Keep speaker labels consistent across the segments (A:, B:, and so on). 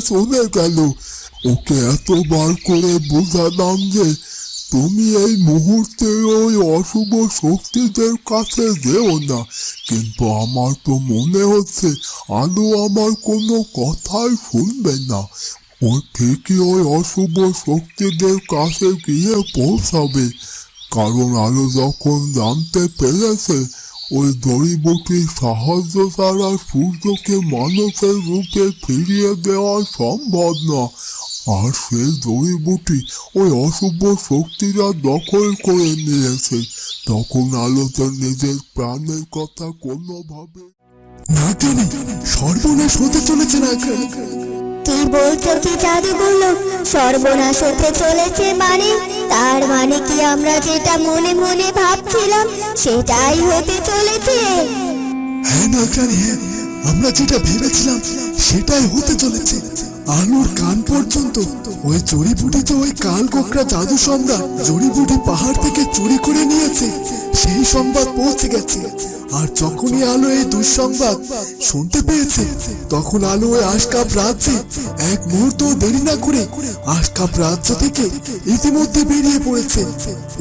A: চলে গেল, ওকে এতবার করে বোঝালাম যে, তুমি এই মুহূর্তে ওই অশুভ শক্তিদের কাছে যেও না। কিন্তু আমার তো মনে হচ্ছে আলো আমার কোনো কথাই শুনবে না। ও ঠিকই ওই অশুভ শক্তিদের কাছে গিয়ে পৌঁছাবে। কারণ আলো যখন জানতে পেরেছে ওই জড়িবুটির সাহায্য ছাড়া সূর্যকে মানুষের রূপে ফিরিয়ে দেওয়া সম্ভব না। আর সেই জড়িবুটি ওই অশুভ শক্তিরা দখল করে নিয়েছে। তখন আলো তার নিজের প্রাণের কথা কোনোভাবে
B: না জানি সর্বনাশ হতে চলেছে না
C: কি বলছো কি জাদু বলল সর্বনাশ হতে চলেছে মানে। তার মানে কি আমরা যেটা মনে মনে ভাবছিলাম, সেটাই হতে চলেছে।
B: হ্যাঁ আমরা যেটা ভেবেছিলাম, সেটাই হতে চলেছে। আলোর কান পর্যন্ত, ওই জড়িবুটিতে ওই কাল জাদু সম্রাট, জড়িবুটি পাহাড় থেকে চুরি করে নিয়েছে, সেই সংবাদ পৌঁছে গেছে। আর যখনই আলো এই দুঃসংবাদ শুনতে পেয়েছে, তখন আলো ওই আশকাপ রাজ্যে এক মুহূর্ত দেরি না করে আশকাপ রাজ্য থেকে ইতিমধ্যে বেরিয়ে পড়েছে।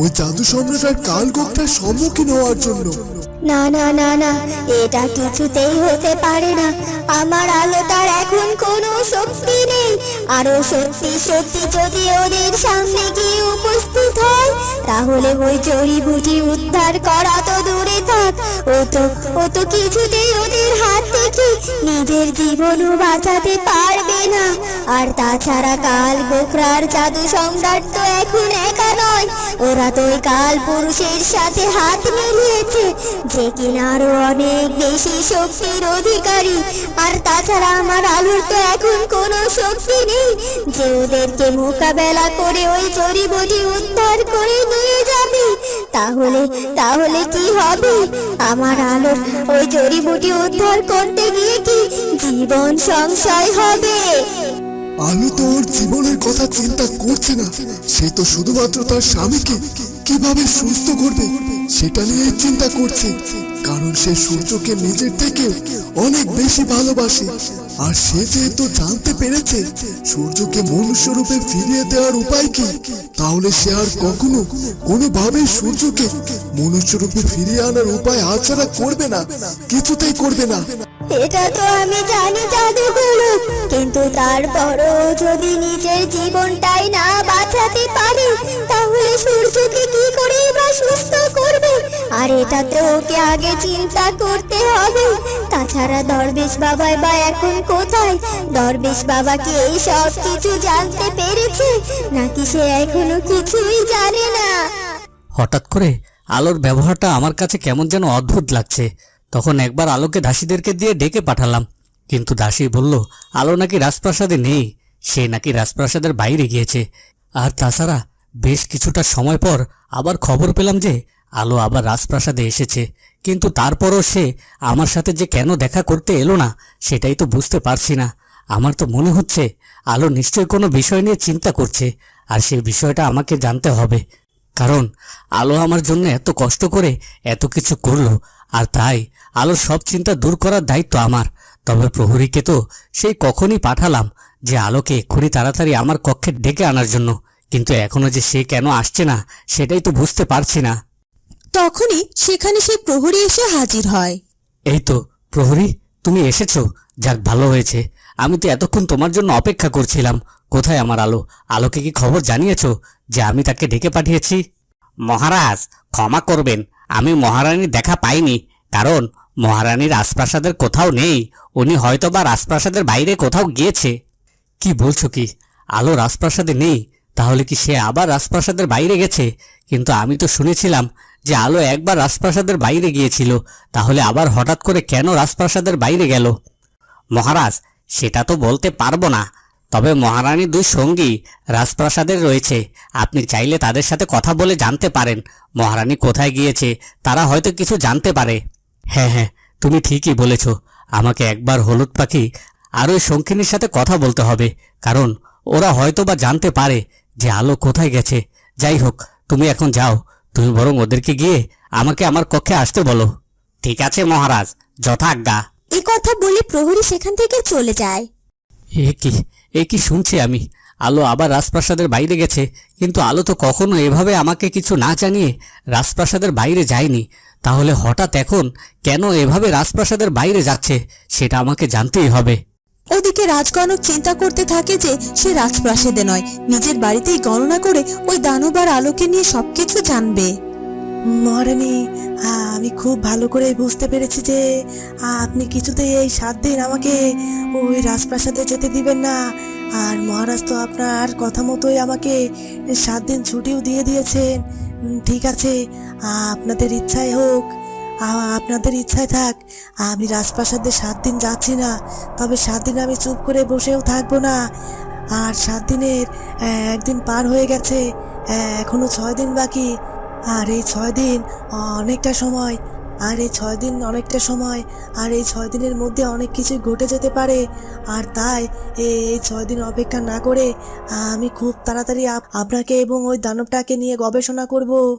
B: ওই জাদু সম্রাট আর কাল সম্মুখীন হওয়ার জন্য।
C: না না না না, এটা কিছুতেই হতে পারে না। আমার আলোটার এখন কোনো শক্তি নেই। আরও সত্যি সত্যি যদি ওদের সামনে গিয়ে উপস্থিত হয়, তাহলে ওই জড়িবুটি উদ্ধার করা দূরে থাক। ওদের হাত নিজের জীবনও বাঁচাতে পারবে না। আর তাছাড়া কাল জাদু সম্রাট তো এখন একা নয়। ওরা তো কাল পুরুষের সাথে হাত মিলিয়েছে, যে অনেক বেশি শক্তির অধিকারী। আর তাছাড়া আমার আলুর তো এখন কোনো শক্তি নেই, যে ওদেরকে মোকাবেলা করে ওই উদ্ধার করে নিয়ে তাহলে তাহলে কি হবে? আমার আলোর ওই জড়িবুটি উদ্ধার করতে গিয়ে কি জীবন সংশয় হবে?
B: আলো তো ওর জীবনের কথা চিন্তা করছে না। সে তো শুধুমাত্র তার স্বামীকে কীভাবে সুস্থ করবে সেটা নিয়ে চিন্তা করছে। কারণ সে সূর্যকে নিজের থেকে অনেক বেশি ভালোবাসে। আর সে যেহেতু জানতে পেরেছে সূর্যকে মনুষ্য রূপে ফিরিয়ে দেওয়ার উপায় কি, তাহলে সে আর কখনো কোনোভাবে সূর্যকে মনুষ্য রূপে ফিরিয়ে আনার উপায় আচারা করবে না, কিছুতেই করবে না।
C: এটা তো আমি জানি জাদুগুলো কিন্তু তারপরও যদি নিজের জীবনটাই আর এটা তো ওকে আগে চিন্তা করতে হবে। তাছাড়া দরবেশ বাবাই বা এখন কোথায়? দরবেশ বাবা কি এই সব কিছু জানতে পেরেছে? নাকি সে এখনও কিছুই জানে না?
D: হঠাৎ করে আলোর ব্যবহারটা আমার কাছে কেমন যেন অদ্ভুত লাগছে। তখন একবার আলোকে দাসীদেরকে দিয়ে ডেকে পাঠালাম। কিন্তু দাসী বলল, আলো নাকি রাজপ্রাসাদে নেই। সে নাকি রাজপ্রাসাদের বাইরে গিয়েছে। আর তাছাড়া বেশ কিছুটা সময় পর আবার খবর পেলাম যে আলো আবার রাজপ্রাসাদে এসেছে। কিন্তু তারপরও সে আমার সাথে যে কেন দেখা করতে এলো না, সেটাই তো বুঝতে পারছি না। আমার তো মনে হচ্ছে আলো নিশ্চয়ই কোনো বিষয় নিয়ে চিন্তা করছে, আর সেই বিষয়টা আমাকে জানতে হবে। কারণ আলো আমার জন্য এত কষ্ট করে এত কিছু করল, আর তাই আলোর সব চিন্তা দূর করার দায়িত্ব আমার। তবে প্রহরীকে তো সেই কখনই পাঠালাম যে আলোকে এক্ষুনি তাড়াতাড়ি আমার কক্ষে ডেকে আনার জন্য। কিন্তু এখনও যে সে কেন আসছে না, সেটাই তো বুঝতে পারছি না।
E: তখনই সেখানে সেই প্রহরী এসে হাজির হয়।
D: এই তো, প্রহরী, তুমি এসেছ। যাক, ভালো হয়েছে। আমি তো এতক্ষণ তোমার জন্য অপেক্ষা করছিলাম। কোথায় আমার আলো? আলোকে কি খবর জানিয়েছো যে আমি তাকে ডেকে পাঠিয়েছি? মহারাজ, ক্ষমা করবেন। আমি মহারানীর দেখা পাইনি। কারণ মহারানী রাজপ্রাসাদের কোথাও নেই। উনি হয়তো বা রাজপ্রাসাদের বাইরে কোথাও গিয়েছে। কি বলছো কি? আলো রাজপ্রাসাদে নেই। তাহলে কি সে আবার রাজপ্রাসাদের বাইরে গেছে? কিন্তু আমি তো শুনেছিলাম যে আলো একবার রাজপ্রাসাদের বাইরে গিয়েছিল, তাহলে আবার হঠাৎ করে কেন রাজপ্রাসাদের বাইরে গেল? মহারাজ, সেটা তো বলতে পারব না। তবে মহারানী দুই সঙ্গী রাজপ্রাসাদের রয়েছে। আপনি চাইলে তাদের সাথে কথা বলে জানতে পারেন। মহারানী কোথায় গিয়েছে, তারা হয়তো কিছু জানতে পারে। হ্যাঁ হ্যাঁ তুমি ঠিকই বলেছ। আমাকে একবার হলুদ পাখি আর ওই শঙ্খিনীর সাথে কথা বলতে হবে, কারণ ওরা হয়তো বা জানতে পারে যে আলো কোথায় গেছে। যাই হোক, তুমি এখন যাও। তুমি বরং ওদেরকে গিয়ে আমাকে আমার কক্ষে আসতে বলো। ঠিক আছে মহারাজ। যথাজ্ঞা।
E: এ কথা বলে প্রহরী সেখান থেকে চলে যায়।
D: এ কি এ কি শুনছি আমি? আলো আবার রাজপ্রাসাদের বাইরে গেছে কিন্তু আলো তো কখনো এভাবে আমাকে কিছু না জানিয়ে রাজপ্রাসাদের বাইরে যায়নি। তাহলে হঠাৎ এখন কেন এভাবে রাজপ্রাসাদের বাইরে যাচ্ছে সেটা আমাকে জানতেই হবে।
E: ওদিকে রাজকনক চিন্তা করতে থাকে যে সে রাজপ্রাসাদে নয়। নিজের বাড়িতেই গণনা করে ওই দানব আর আলোকে নিয়ে সবকিছু জানবে।
F: মহারানী আমি খুব ভালো করে বুঝতে পেরেছি যে আপনি কিছুতেই এই সাত দিন আমাকে ওই রাজপ্রাসাদে যেতে দিবেন না। আর মহারাজ তো আপনার কথা মতোই আমাকে সাত দিন ছুটিও দিয়ে দিয়েছেন। ঠিক আছে আপনাদের ইচ্ছাই হোক। আপনাদের ইচ্ছায় থাক। আমি রাজপ্রাসাদে সাত দিন যাচ্ছি না তবে সাত দিন আমি চুপ করে বসেও থাকব না। আর সাত দিনের একদিন পার হয়ে গেছে আহ, এখনও ছয় দিন বাকি। আর এই ছয় দিন অনেকটা সময় আর এই ছয় দিন অনেকটা সময় আর এই ছয় দিনের মধ্যে অনেক কিছু ঘটে যেতে পারে। আর তাই এই ছয় দিন অপেক্ষা না করে আমি খুব তাড়াতাড়ি আপ- আপনাকে এবং ওই দানবটাকে নিয়ে গবেষণা করব।